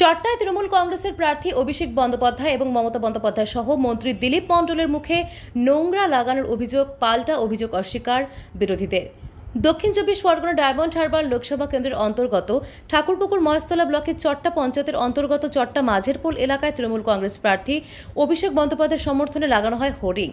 চট্টায় তৃণমূল কংগ্রেসের প্রার্থী অভিষেক বন্দ্যোপাধ্যায় এবং মমতা বন্দ্যোপাধ্যায় সহ মন্ত্রী দিলীপ মণ্ডলের মুখে নোংরা লাগানোর অভিযোগ, পাল্টা অভিযোগ অস্বীকার বিরোধীদের। দক্ষিণ চব্বিশ পরগনা ডায়মন্ড হারবার লোকসভা কেন্দ্রের অন্তর্গত ঠাকুরপুকুর মহেশতলা ব্লকের চট্টা পঞ্চায়েতের অন্তর্গত চট্টা মাঝেরপোল এলাকায় তৃণমূল কংগ্রেস প্রার্থী অভিষেক বন্দ্যোপাধ্যায়ের সমর্থনে লাগানো হয় হোর্ডিং।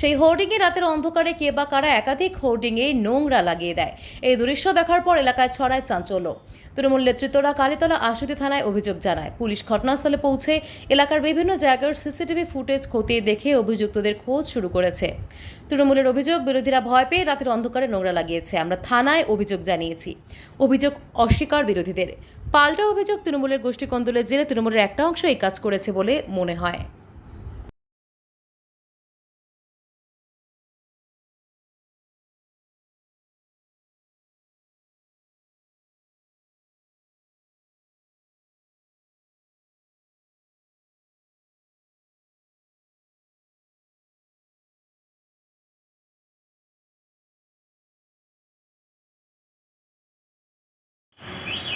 সেই হোর্ডিংয়ে রাতের অন্ধকারে কে বা কারা একাধিক হোর্ডিংয়ে নোংরা লাগিয়ে দেয়। এই দৃশ্য দেখার পর এলাকায় ছড়ায় চাঞ্চল্য। তৃণমূল নেতৃত্বরা কালীতলা আশুতি থানায় অভিযোগ জানায়। পুলিশ ঘটনাস্থলে পৌঁছে এলাকার বিভিন্ন জায়গার সিসিটিভি ফুটেজ খতিয়ে দেখে অভিযুক্তদের খোঁজ শুরু করেছে। তৃণমূলের অভিযোগ, বিরোধীরা ভয় পেয়ে রাতের অন্ধকারে নোংরা লাগিয়েছে। আমরা থানায় অভিযোগ জানিয়েছি। অভিযোগ অস্বীকার বিরোধীদের। পাল্টা অভিযোগ তৃণমূলের গোষ্ঠী কন্দলের জেরে তৃণমূলের একটা অংশ এই কাজ করেছে বলে মনে হয়।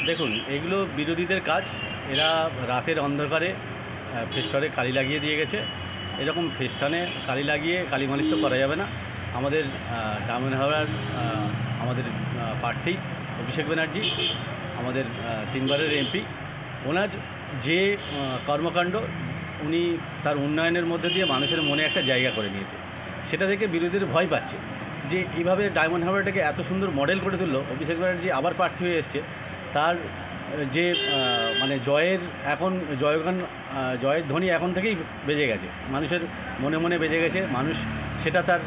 দেখুন এগুলো বিরোধীদের কাজ। এরা রাতের অন্ধকারে আহ, ফেস্টনে কালি লাগিয়ে দিয়ে গেছে। এরকম ফেস্টানে কালি লাগিয়ে কালিমালিত্ব করা যাবে না। আমাদের ডায়মন্ড হাওড়ার আমাদের প্রার্থী অভিষেক ব্যানার্জি আমাদের তিনবারের এমপি। ওনার যে কর্মকাণ্ড উনি তার উন্নয়নের মধ্যে দিয়ে মানুষের মনে একটা জায়গা করে নিয়েছে। সেটা দেখে বিরোধীদের ভয় পাচ্ছে। যে এইভাবে ডায়মন্ড হারবারটাকে এত সুন্দর মডেল করে তুললো অভিষেক ব্যানার্জি আবার প্রার্থী হয়ে এসছে। তার যে মানে জয়ের এখন জয়গান জয়ের ধ্বনি এখন থেকেই বেজে গেছে। মানুষের মনে মনে বেজে গেছে। মানুষ সেটা তার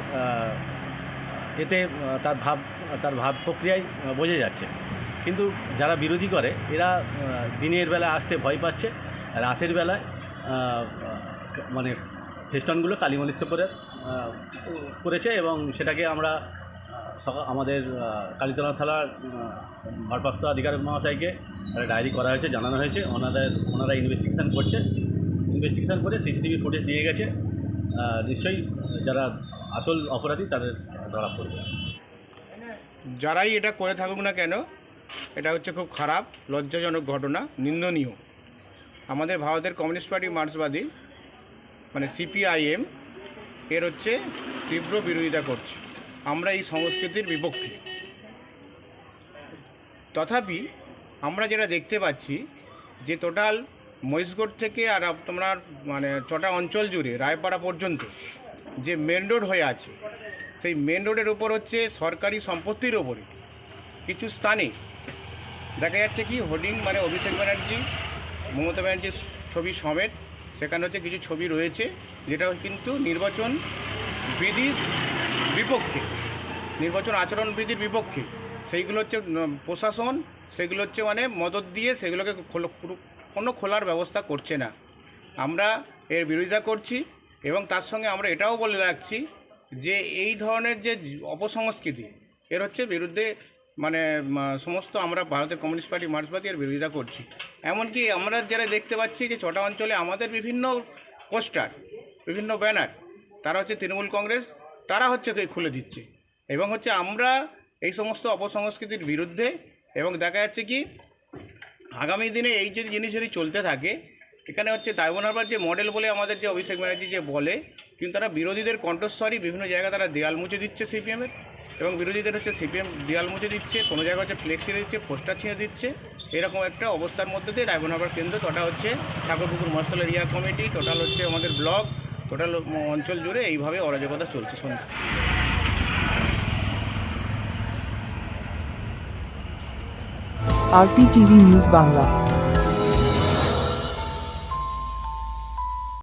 এতে তার ভাব তার ভাব প্রক্রিয়ায় বোঝা যাচ্ছে। কিন্তু যারা বিরোধী করে, এরা দিনের বেলা আসতে ভয় পাচ্ছে। রাতের বেলায় মানে ফেস্টনগুলো কালিমলিত্ব করে করেছে এবং সেটাকে আমরা আমাদের কালীতলা থানার ভারপ্রাপ্ত আধিকারিক মহাশয়কে একটা ডায়েরি করা হয়েছে, জানানো হয়েছে। ওনাদের, ওনারা ইনভেস্টিগেশন করছে। ইনভেস্টিগেশন করে সিসিটিভি ফুটেজ দিয়ে গেছে। নিশ্চয়ই যারা আসল অপরাধী তাদের ধরা পড়বে। যারাই এটা করে থাকুক না কেন, এটা হচ্ছে খুব খারাপ, লজ্জাজনক ঘটনা, নিন্দনীয়। আমাদের ভারতের কমিউনিস্ট পার্টি মার্ক্সবাদী মানে সিপিআইএম এর হচ্ছে তীব্র বিরোধিতা করছে। আমরা এই সংস্কৃতির বিপক্ষে। তথাপি আমরা যেটা দেখতে পাচ্ছি, যে টোটাল মহিষগড় থেকে আর তোমার মানে চটা অঞ্চল জুড়ে, রায়পাড়া পর্যন্ত যে মেন রোড হয়ে আছে, সেই মেন রোডের উপর হচ্ছে সরকারি সম্পত্তির ওপরে কিছু স্থানে দেখা যাচ্ছে কি হোর্ডিং মানে অভিষেক ব্যানার্জি, মমতা ব্যানার্জির ছবি সমেত, সেখানে হচ্ছে কিছু ছবি রয়েছে, যেটা কিন্তু নির্বাচন বিধির বিপক্ষে, নির্বাচন আচরণ বিধির বিপক্ষে। সেইগুলো হচ্ছে প্রশাসন, সেগুলো হচ্ছে মানে মদত দিয়ে সেগুলোকে কোনো খোলার ব্যবস্থা করছে না। আমরা এর বিরোধিতা করছি এবং তার সঙ্গে আমরা এটাও বলে রাখছি যে এই ধরনের যে অপসংস্কৃতি, এর হচ্ছে বিরুদ্ধে মানে সমস্ত আমরা ভারতের কমিউনিস্ট পার্টি মার্ক্সবাদী এর বিরোধিতা করছি। এমনকি আমরা যারা দেখতে পাচ্ছি যে ছটা অঞ্চলে আমাদের বিভিন্ন পোস্টার, বিভিন্ন ব্যানার, তারা হচ্ছে তৃণমূল কংগ্রেস তারা হচ্ছে কে খুলে দিচ্ছে। এবং হচ্ছে আমরা এই সমস্ত অপসংস্কৃতির বিরুদ্ধে এবং দেখা যাচ্ছে কি, আগামী দিনে এই যে জিনিস যদি চলতে থাকে, এখানে হচ্ছে দায়বনারবার যে মডেল বলে আমাদের যে অভিষেক ব্যানার্জি যে বলে, কিন্তু তারা বিরোধীদের কণ্ঠস্বরই বিভিন্ন জায়গায় তারা দেয়াল মুছে দিচ্ছে সিপিএমের এবং বিরোধীদের হচ্ছে সিপিএম দেয়াল মুছে দিচ্ছে, কোনো জায়গায় হচ্ছে ফ্লেক্স ছিঁড়ে দিচ্ছে, পোস্টার ছিঁড়ে দিচ্ছে। এরকম একটা অবস্থার মধ্যে দিয়ে ডায়বনারবার কেন্দ্র টোটা হচ্ছে ঠাকুরপুকুর মস্তল এরিয়া কমিটি টোটাল হচ্ছে আমাদের ব্লক টোটাল অঞ্চল জুড়ে এইভাবে অরাজকতা চলছে সন্ধ্যা আরপিটিভি নিউজ বাংলা।